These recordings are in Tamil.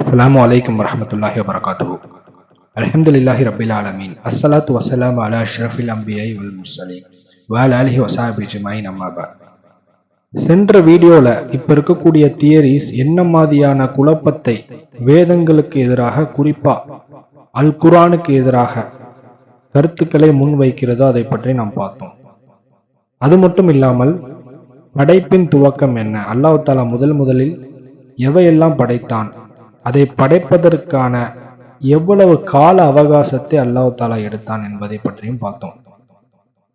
அஸ்ஸலாமு அலைக்கும் வரமத்துல்லாஹி வரகாத்து அலமதுல்லாஹி ரபில் ஆலமீன் அஸ்ஸலாத்து வசலாம் அலா ஷரஃபில் அம்பியை உல் முர்சலீன் வஅல அலிஹி வசாபி அஜ்மஈன் அம்மா சென்ற வீடியோவில் இப்போ இருக்கக்கூடிய தியரிஸ் என்ன மாதிரியான குழப்பத்தை வேதங்களுக்கு எதிராக குறிப்பாக அல் குரானுக்கு எதிராக கருத்துக்களை முன்வைக்கிறதோ அதை பற்றி நாம் பார்த்தோம். அது மட்டும் இல்லாமல் படைப்பின் துவக்கம் என்ன? அல்லாஹ் தாலா முதல் முதலில் எவையெல்லாம் படைத்தான்? அதை படைப்பதற்கான எவ்வளவு கால அவகாசத்தை அல்லாஹ் தாலா எடுத்தான் என்பதை பற்றியும் பார்த்தோம்.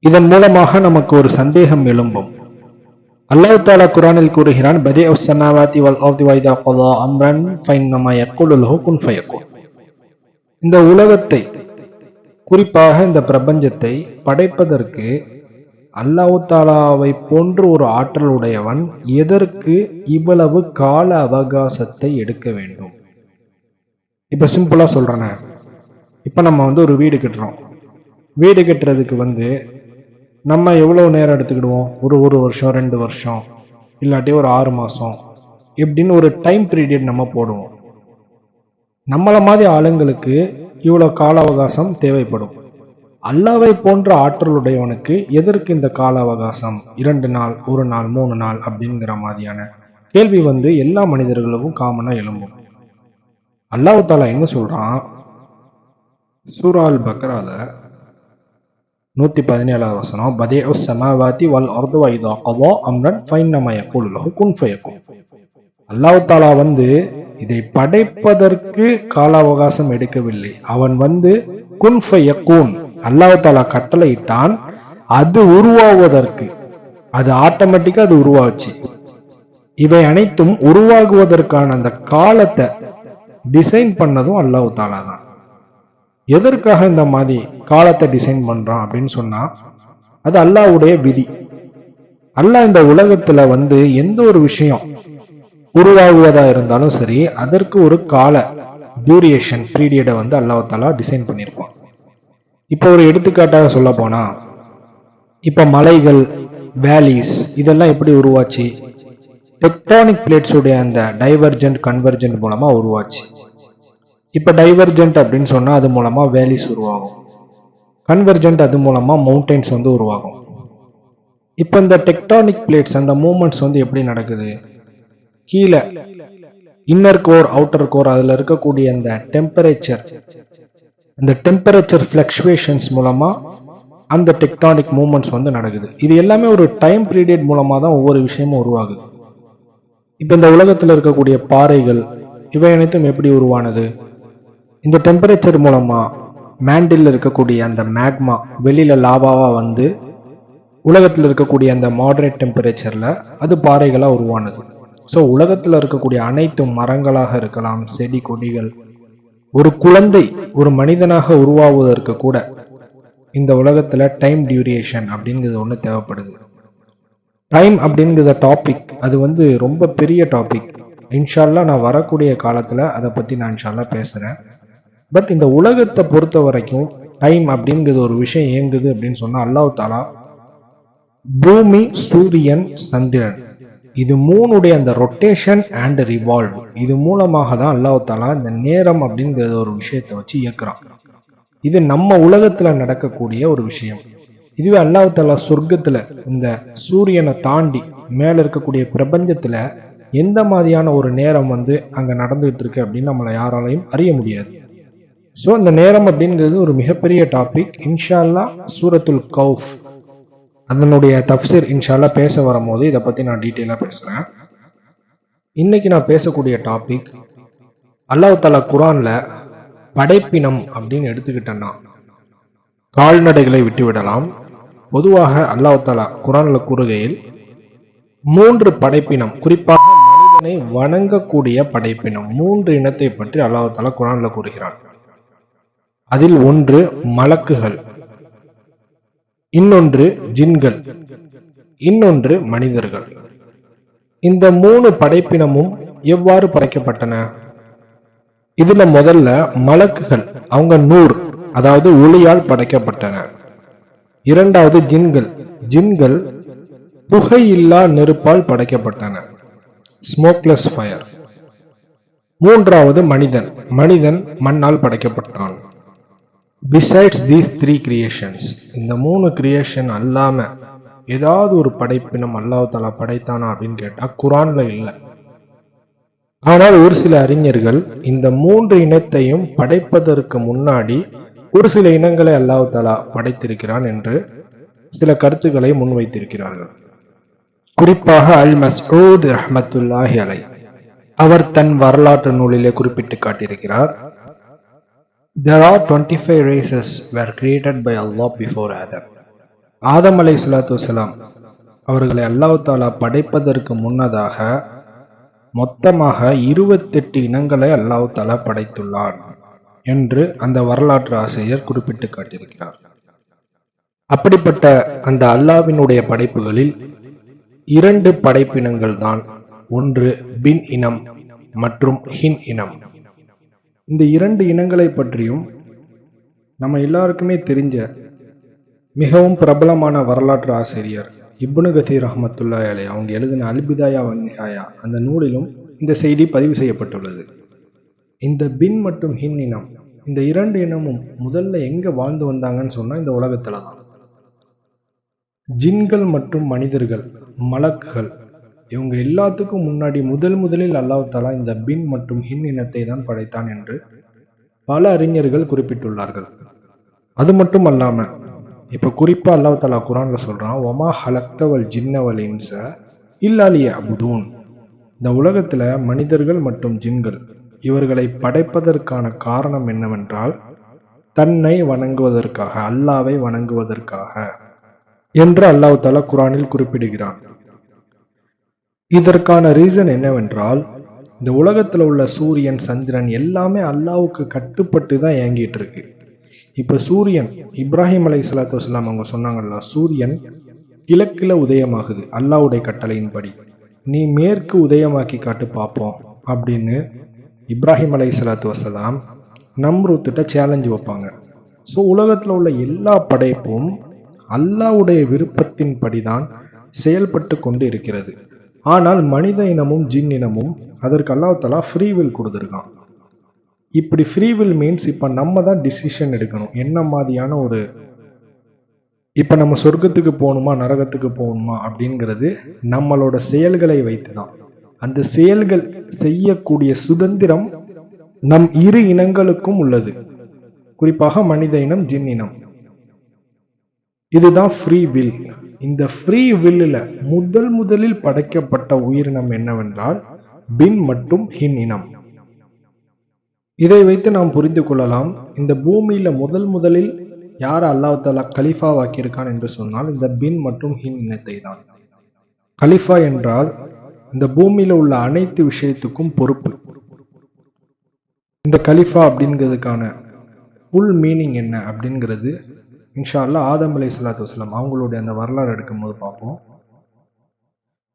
இதன் மூலமாக நமக்கு ஒரு சந்தேகம் எழும்பும். அல்லாஹ் தாலா குரானில் கூறுகிறான் பதே உஸ்ஸமாவாதி வல் அர்தி வைதா கதா அம்ரன் ஃபைன்னமா யக்குலு லஹு குன் ஃபயக்குன். இந்த உலகத்தை குறிப்பாக இந்த பிரபஞ்சத்தை படைப்பதற்கு அல்லாஹ் தாலாவை போன்று ஒரு ஆற்றல் உடையவன் எதற்கு இவ்வளவு கால அவகாசத்தை எடுக்க வேண்டும்? இப்போ சிம்பிளாக சொல்றேனே. இப்போ நம்ம வந்து ஒரு வீடு கட்டுறோம். வீடு கட்டுறதுக்கு வந்து நம்ம எவ்வளோ நேரம் எடுத்துக்கிடுவோம்? ஒரு ஒரு வருஷம் ரெண்டு வருஷம் இல்லாட்டி ஒரு ஆறு மாதம் இப்படின்னு ஒரு டைம் பீரியட் நம்ம போடுவோம். நம்மளை மாதிரி ஆளுங்களுக்கு இவ்வளோ கால அவகாசம் தேவைப்படும். அல்லாவை போன்ற ஆற்றலுடையவனுக்கு எதற்கு இந்த கால அவகாசம்? இரண்டு நாள் ஒரு நாள் மூணு நாள் அப்படிங்கிற மாதிரியான கேள்வி வந்து எல்லா மனிதர்களுக்கும் காமனாக எழும்பும். அல்லாஹ் தாலா என்ன சொல்றான்? சூரால் பக்ரால நூத்தி பதினேழாவது வசனம் பதே சமாவாதி வல் அர்து வைதா கதா அம்ரன் ஃபைன்னமய குலுலகு குன் ஃபயக்கும் அல்லாஹ் தாலா வந்து இதை படைப்பதற்கு கால அவகாசம் எடுக்கவில்லை. அவன் வந்து குன் ஃபயக்கூன் அல்லாஹ் தாலா கட்டளையிட்டான் அது உருவாவதற்கு அது ஆட்டோமேட்டிக்கா அது உருவாச்சு. இவை அனைத்தும் உருவாகுவதற்கான அந்த காலத்தை டிசைன் பண்ணதும் அல்லாஹ் தாலா தான். எதற்காக இந்த மாதிரி காலத்தை டிசைன் பண்ணுறான் அப்படின்னு சொன்னால் அது அல்லாவுடைய விதி. அல்லாஹ் இந்த உலகத்தில் வந்து எந்த ஒரு விஷயம் உருவாகுவதா இருந்தாலும் சரி அதற்கு ஒரு கால டியூரியேஷன் பீரியடை வந்து அல்லாஹ் தாலா டிசைன் பண்ணியிருப்பான் இப்போ ஒரு எடுத்துக்காட்டாக சொல்ல போனால் இப்போ மலைகள் வேலிஸ் இதெல்லாம் எப்படி உருவாச்சு? டெக்டானிக் பிளேட்ஸுடைய அந்த டைவர்ஜென்ட் கன்வர்ஜென்ட் மூலமாக உருவாச்சு. இப்போ டைவர்ஜென்ட் அப்படின்னு சொன்னால் அது மூலமாக வேலிஸ் உருவாகும். கன்வர்ஜென்ட் அது மூலமாக மவுண்டைன்ஸ் வந்து உருவாகும். இப்போ இந்த டெக்டானிக் பிளேட்ஸ் அந்த மூமெண்ட்ஸ் வந்து எப்படி நடக்குது? கீழே இன்னர் கோர் அவுட்டர் கோர் அதில் இருக்கக்கூடிய அந்த டெம்பரேச்சர் அந்த டெம்பரேச்சர் ஃப்ளக்ஷுவேஷன்ஸ் மூலமாக அந்த டெக்டானிக் மூமெண்ட்ஸ் வந்து நடக்குது. இது எல்லாமே ஒரு டைம் பீரியட் மூலமாக தான் ஒவ்வொரு விஷயமும் உருவாகுது. இப்போ இந்த உலகத்தில் இருக்கக்கூடிய பாறைகள் இவை அனைத்தும் எப்படி உருவானது? இந்த டெம்பரேச்சர் மூலமா மேண்டில் இருக்கக்கூடிய அந்த மேக்மா வெளியில லாவாவா வந்து உலகத்தில் இருக்கக்கூடிய அந்த மாடரேட் டெம்பரேச்சர்ல அது பாறைகளாக உருவானது. ஸோ உலகத்தில் இருக்கக்கூடிய அனைத்து மரங்களாக இருக்கலாம் செடி கொடிகள் ஒரு குழந்தை ஒரு மனிதனாக உருவாவதற்கு கூட இந்த உலகத்தில் டைம் டியூரியேஷன் அப்படிங்கிறது ஒன்று தேவைப்படுது. டைம் அப்படிங்கிற டாபிக் அது வந்து ரொம்ப பெரிய டாபிக் இன்ஷால்லா நான் வரக்கூடிய காலத்துல அதை பத்தி நான் இன்ஷால்லா பேசுறேன். பட் இந்த உலகத்தை பொறுத்த வரைக்கும் டைம் அப்படிங்கிறது ஒரு விஷயம் இயங்குது அப்படின்னு சொன்னா அல்லாஹ் தாலா பூமி சூரியன் சந்திரன். இது மூணுடைய அந்த ரொட்டேஷன் அண்ட் ரிவால்வ் இது மூலமாக தான் அல்லாஹ் தாலா இந்த நேரம் அப்படிங்கிற ஒரு விஷயத்தை வச்சு இயக்குறான். இது நம்ம உலகத்துல நடக்கக்கூடிய ஒரு விஷயம். இதுவே அல்லாஹ் சொர்க்கத்தில் இந்த சூரியனை தாண்டி மேலே இருக்கக்கூடிய பிரபஞ்சத்தில் எந்த மாதிரியான ஒரு நேரம் வந்து அங்கே நடந்துகிட்டு இருக்கு அப்படின்னு நம்மளை யாராலையும் அறிய முடியாது. ஸோ இந்த நேரம் அப்படிங்கிறது ஒரு மிகப்பெரிய டாபிக் இன்ஷால்லா சூரத்துல் கவுஃப் அதனுடைய தப்சீர் இன்ஷால்லா பேச வரும்போது இதை பற்றி நான் டீட்டெயிலாக பேசுகிறேன் இன்னைக்கு நான் பேசக்கூடிய டாபிக் அல்லாஹ் தாலா குரான்ல படைப்பினம் அப்படின்னு எடுத்துக்கிட்டேன்னா கால்நடைகளை விட்டு விடலாம் பொதுவாக அல்லாஹாலா குரானில் கூறுகையில் மூன்று படைப்பினம் குறிப்பாக மனிதனை வணங்கக்கூடிய படைப்பினம் மூன்று இனத்தை பற்றி அல்லாஹாலா குரானில் கூறுகிறான். அதில் ஒன்று மலக்குகள் இன்னொன்று ஜின்கள் இன்னொன்று மனிதர்கள். இந்த மூணு படைப்பினமும் எவ்வாறு படைக்கப்பட்டன? இதுல முதல்ல மலக்குகள் அவங்க நூறு அதாவது ஒளியால் படைக்கப்பட்டன. இரண்டாவது ஜின்கள். ஜின்கள் புகையில்லா நெருப்பால் படைக்கப்பட்டன. ஸ்மோக்லெஸ் ஃபயர் மூன்றாவது மனிதன். மனிதன் மண்ணால் படைக்கப்பட்டான். பிசைட்ஸ் தீஸ் த்ரீ கிரியேஷன்ஸ் இந்த மூணு கிரியேஷன் அல்லாம ஏதாவது ஒரு படைப்பினம் அல்லாஹ் தாலா படைத்தானா அப்படின்னு கேட்டா குரான்ல இல்லை. ஆனால் ஒரு சில அறிஞர்கள் இந்த மூன்று இனத்தையும் படைப்பதற்கு முன்னாடி ஒரு சில இனங்களை அல்லாஹு தாலா படைத்திருக்கிறான் என்று சில கருத்துக்களை முன்வைத்திருக்கிறார்கள். குறிப்பாக அல் மஸ்ஊத் ரஹமத்துல்லாஹி அலை. அவர் தன் வரலாற்று நூலிலே குறிப்பிட்டு காட்டியிருக்கிறார். There are 25 races were created by Allah before Adam. Adam அலை சலாத்து வலாம் அவர்களை அல்லாஹ் தாலா படைப்பதற்கு முன்னதாக மொத்தமாக இருபத்தெட்டு இனங்களை அல்லாஹ் தாலா படைத்துள்ளான். என்று அந்த வரலாற்று ஆசிரியர் குறிப்பிட்டு காட்டியிருக்கிறார். அப்படிப்பட்ட அந்த அல்லாவினுடைய படைப்புகளில் இரண்டு படைப்பினங்கள் தான் ஒன்று பின் இனம் மற்றும் ஹின் இனம். இந்த இரண்டு இனங்களை பற்றியும் நம்ம எல்லாருக்குமே தெரிஞ்ச மிகவும் பிரபலமான வரலாற்று ஆசிரியர் இப்னு கதீர் ரஹமத்துல்லா அலை அவங்க எழுதின அல்பிதாயா வன்னிஹாயா அந்த நூலிலும் இந்த செய்தி பதிவு செய்யப்பட்டுள்ளது. இந்த பின் மற்றும் ஹின் இனம் இந்த இரண்டு இனமும் முதல்ல எங்க வாழ்ந்து வந்தாங்கன்னு சொன்னா இந்த உலகத்துல தான் ஜின்கள் மற்றும் மனிதர்கள் மலக்குகள் இவங்க எல்லாத்துக்கும் முன்னாடி முதல் முதலில் அல்லாஹ் தாலா இந்த பின் மற்றும் ஹின் இனத்தை தான் படைத்தான் என்று பல அறிஞர்கள் குறிப்பிட்டுள்ளார்கள். அது மட்டும் அல்லாம இப்ப குறிப்பா அல்லாஹ் தாலா குரான்ல சொல்றான் ஒமா ஹலக்தவல் ஜின்னவல் இன்ச இல்லாலிய அபுதூன் இந்த உலகத்துல மனிதர்கள் மற்றும் ஜின்கள் இவர்களை படைப்பதற்கான காரணம் என்னவென்றால் தன்னை வணங்குவதற்காக அல்லாவை வணங்குவதற்காக என்று அல்லாஹ் தலா குரானில் குறிப்பிடுகிறான். இதற்கான ரீசன் என்னவென்றால் இந்த உலகத்துல உள்ள சூரியன் சந்திரன் எல்லாமே அல்லாவுக்கு கட்டுப்பட்டு தான் இயங்கிட்டு இருக்கு. இப்ப சூரியன் இப்ராஹிம் அலை சலாத்து வசலாம் அவங்க சொன்னாங்கல்ல சூரியன் கிழக்குல உதயமாகுது அல்லாவுடைய கட்டளையின்படி. நீ மேற்கு உதயமாக்கி காட்டு பார்ப்போம் அப்படின்னு இப்ராஹிம் அலை சலாத்து வசலாம் நம்ருத்திட்ட சேலஞ்சு வைப்பாங்க. ஸோ உலகத்தில் உள்ள எல்லா படைப்பும் அல்லாவுடைய விருப்பத்தின்படி தான் செயல்பட்டு கொண்டு இருக்கிறது. ஆனால் மனித இனமும் ஜின் இனமும் அதற்கு அல்லாஹலா ஃப்ரீ வில் கொடுத்துருக்கான். இப்படி ஃப்ரீ வில் மீன்ஸ் இப்போ நம்ம தான் டிசிஷன் எடுக்கணும். என்ன மாதிரியான ஒரு இப்போ நம்ம சொர்க்கத்துக்கு போகணுமா நரகத்துக்கு போகணுமா அப்படிங்கிறது நம்மளோட செயல்களை வைத்து தான் அந்த செயல்கள் செய்யக்கூடிய சுதந்திரம் நம் இரு இனங்களுக்கும் உள்ளது. குறிப்பாக மனித இனம் ஜின் இனம். இதுதான் ஃப்ரீ வில் இந்த ஃப்ரீ வில்லில் முதல் முதலில் படைக்கப்பட்ட உயிரினம் என்னவென்றால் பின் மற்றும் ஹின் இனம். இதை வைத்து நாம் புரிந்து கொள்ளலாம் இந்த பூமியில முதல் முதலில் யார் அல்லாஹாலா கலிஃபா வாக்கியிருக்கான் என்று சொன்னால் இந்த பின் மற்றும் ஹின் இனத்தை தான் கலிஃபா என்றால் இந்த பூமியில உள்ள அனைத்து விஷயத்துக்கும் பொறுப்பு. இந்த கலிஃபா அப்படிங்கிறதுக்கான ஃபுல் மீனிங் என்ன அப்படிங்கிறது இன்ஷா அல்லா ஆதம் அலி சலாத்து வஸ்லாம் அவங்களுடைய அந்த வரலாறு எடுக்கும்போது பார்ப்போம்.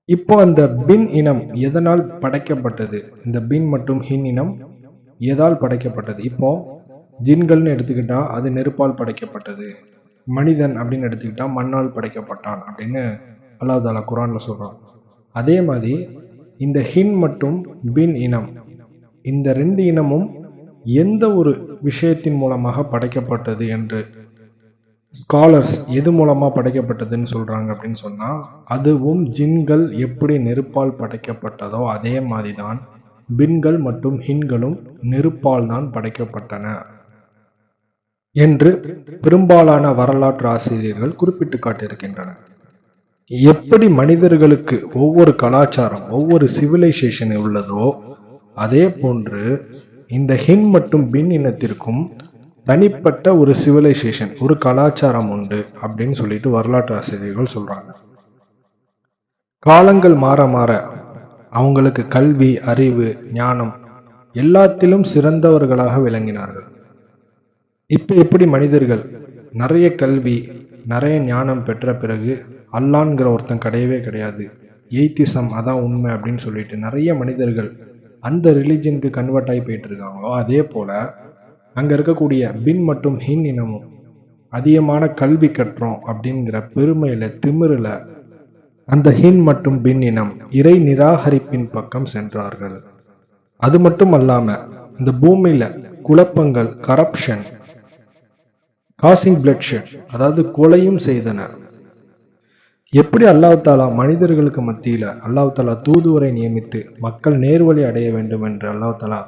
இப்போ அந்த பின் இனம் எதனால் படைக்கப்பட்டது? இந்த பின் மற்றும் ஹின் இனம் எதால் படைக்கப்பட்டது? இப்போ ஜின்கள்னு எடுத்துக்கிட்டா அது நெருப்பால் படைக்கப்பட்டது. மனிதன் அப்படின்னு எடுத்துக்கிட்டா மண்ணால் படைக்கப்பட்டான் அப்படின்னு அல்லாஹ் தாலா குரான்ல சொல்றான். அதே மாதிரி இந்த ஹின் மற்றும் பின் இனம் இந்த ரெண்டு இனமும் எந்த ஒரு விஷயத்தின் மூலமாக படைக்கப்பட்டது என்று ஸ்காலர்ஸ் எது மூலமாக படைக்கப்பட்டதுன்னு சொல்கிறாங்க அப்படின்னு சொன்னால் அதுவும் ஜின்கள் எப்படி நெருப்பால் படைக்கப்பட்டதோ அதே மாதிரி தான் பின்கள் மற்றும் ஹின்களும் நெருப்பால் தான் படைக்கப்பட்டன என்று பெரும்பாலான வரலாற்று ஆசிரியர்கள் குறிப்பிட்டு காட்டியிருக்கின்றனர். எப்படி மனிதர்களுக்கு ஒவ்வொரு கலாச்சாரம் ஒவ்வொரு சிவிலைசேஷன் உள்ளதோ அதே போன்று இந்த ஹின் மற்றும் பின் இனத்திற்கும் தனிப்பட்ட ஒரு சிவிலைசேஷன் ஒரு கலாச்சாரம் உண்டு அப்படின்னு சொல்லிட்டு வரலாற்று ஆசிரியர்கள் சொல்றாங்க. காலங்கள் மாற மாற அவங்களுக்கு கல்வி அறிவு ஞானம் எல்லாத்திலும் சிறந்தவர்களாக விளங்கினார்கள். இப்ப எப்படி மனிதர்கள் நிறைய கல்வி நிறைய ஞானம் பெற்ற பிறகு அல்லான்கிற ஒருத்தன் கிடையவே கிடையாது. எய்த்திசம் அதான் உண்மை அப்படின்னு சொல்லிட்டு நிறைய மனிதர்கள் அந்த ரிலிஜனுக்கு கன்வெர்ட் ஆகி போயிட்டு இருக்காங்களோ அதே போல அங்கே இருக்கக்கூடிய பின் மற்றும் ஹின் இனமும் அதிகமான கல்வி கற்றோம் அப்படிங்கிற பெருமையில திமிரில் அந்த ஹின் மற்றும் பின் இனம் இறை நிராகரிப்பின் பக்கம் சென்றார்கள். அது மட்டும் அல்லாம இந்த பூமியில குழப்பங்கள் கரப்ஷன் காசிங் பிளட்ஷெட் அதாவது கொலையும் செய்தன எப்படி அல்லாஹ் தாலா மனிதர்களுக்கு மத்தியில் அல்லாஹ் தாலா தூதுவரை நியமித்து மக்கள் நேர்வழி அடைய வேண்டும் என்று அல்லாஹ் தாலா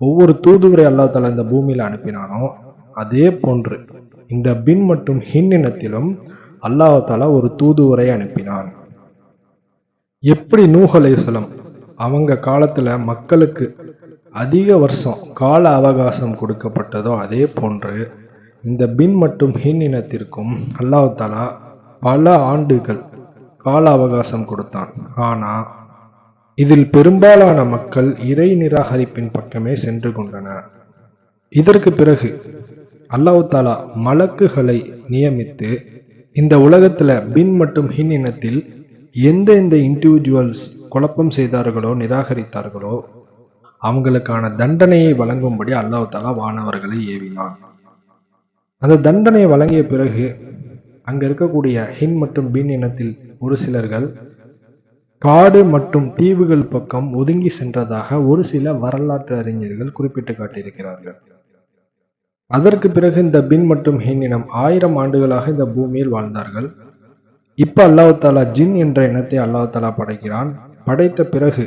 ஒவ்வொரு தூதுவரை அல்லாஹ் தாலா இந்த பூமியில் அனுப்பினானோ அதே போன்று இந்த பின் மற்றும் ஹின் இனத்திலும் அல்லாஹ் தாலா ஒரு தூதுவரை அனுப்பினான். எப்படி நூஹ் அவங்க காலத்துல மக்களுக்கு அதிக வருஷம் கால அவகாசம் கொடுக்கப்பட்டதோ அதே போன்று இந்த பின் மற்றும் ஹின் இனத்திற்கும் அல்லாஹாலா பல ஆண்டுகள் கால அவகாசம் கொடுத்தான். ஆனா இதில் பெரும்பாலான மக்கள் இறை நிராகரிப்பின் பக்கமே சென்று கொண்டனர். இதற்கு பிறகு அல்லாஹ் தாலா மலக்குகளை நியமித்து இந்த உலகத்துல பின் மற்றும் ஹின் இனத்தில் எந்த எந்த இண்டிவிஜுவல்ஸ் குழப்பம் செய்தார்களோ நிராகரித்தார்களோ அவங்களுக்கான தண்டனையை வழங்கும்படி அல்லாஹ் தாலா வானவர்களை ஏவினான். அந்த தண்டனையை வழங்கிய பிறகு அங்கே இருக்கக்கூடிய ஹின் மற்றும் பின் இனத்தில் ஒரு சிலர்கள் காடு மற்றும் தீவுகள் பக்கம் ஒதுங்கி சென்றதாக ஒரு சில வரலாற்று அறிஞர்கள் குறிப்பிட்டு காட்டியிருக்கிறார்கள். அதற்கு பிறகு இந்த பின் மற்றும் ஹின் இனம் ஆயிரம் ஆண்டுகளாக இந்த பூமியில் வாழ்ந்தார்கள். இப்ப அல்லாஹாலா ஜின் என்ற இனத்தை அல்லாஹாலா படைக்கிறான். படைத்த பிறகு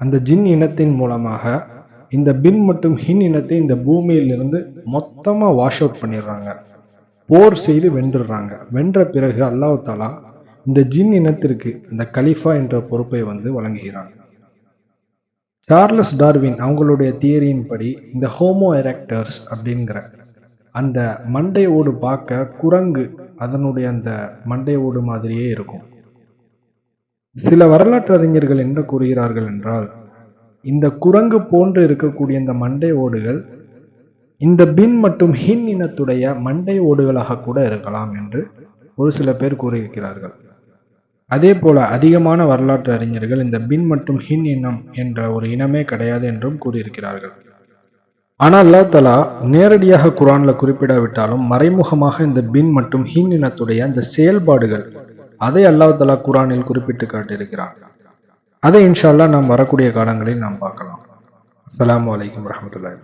அந்த ஜின் இனத்தின் மூலமாக இந்த பின் மற்றும் ஹின் இனத்தை இந்த பூமியிலிருந்து மொத்தமாக வாஷ் அவுட் பண்ணிடுறாங்க. போர் செய்து வென்றுடுறாங்க வென்ற பிறகு அல்லாஹ் தாலா இந்த ஜின் இனத்திற்கு இந்த கலிஃபா என்ற பொறுப்பை வந்து வழங்குகிறான். சார்லஸ் டார்வின் அவங்களுடைய தியரியின் படி இந்த ஹோமோ எரெக்டர்ஸ் அப்படிங்கிற அந்த மண்டை ஓடு பார்க்க குரங்கு அதனுடைய அந்த மண்டை ஓடு மாதிரியே இருக்கும். சில வரலாற்று அறிஞர்கள் என்ன கூறுகிறார்கள் என்றால் இந்த குரங்கு போன்று இருக்கக்கூடிய இந்த மண்டை ஓடுகள் இந்த பின் மற்றும் ஹின் இனத்துடைய மண்டை ஓடுகளாக கூட இருக்கலாம் என்று ஒரு சில பேர் கூறியிருக்கிறார்கள். அதே போல அதிகமான வரலாற்று அறிஞர்கள் இந்த பின் மற்றும் ஹின் இனம் என்ற ஒரு இனமே கிடையாது என்றும் கூறியிருக்கிறார்கள். ஆனால் அல்லா தலா நேரடியாக குரான்ல குறிப்பிடாவிட்டாலும் மறைமுகமாக இந்த பின் மற்றும் ஹின் இனத்துடைய அந்த செயல்பாடுகள் அதை அல்லாஹ் தலா குரானில் குறிப்பிட்டு காட்டியிருக்கிறார் அதை இன்ஷால்லா நாம் வரக்கூடிய காலங்களில் நாம் பார்க்கலாம். அஸ்ஸலாமு அலைக்கும் வரஹ்மத்துல்லாஹி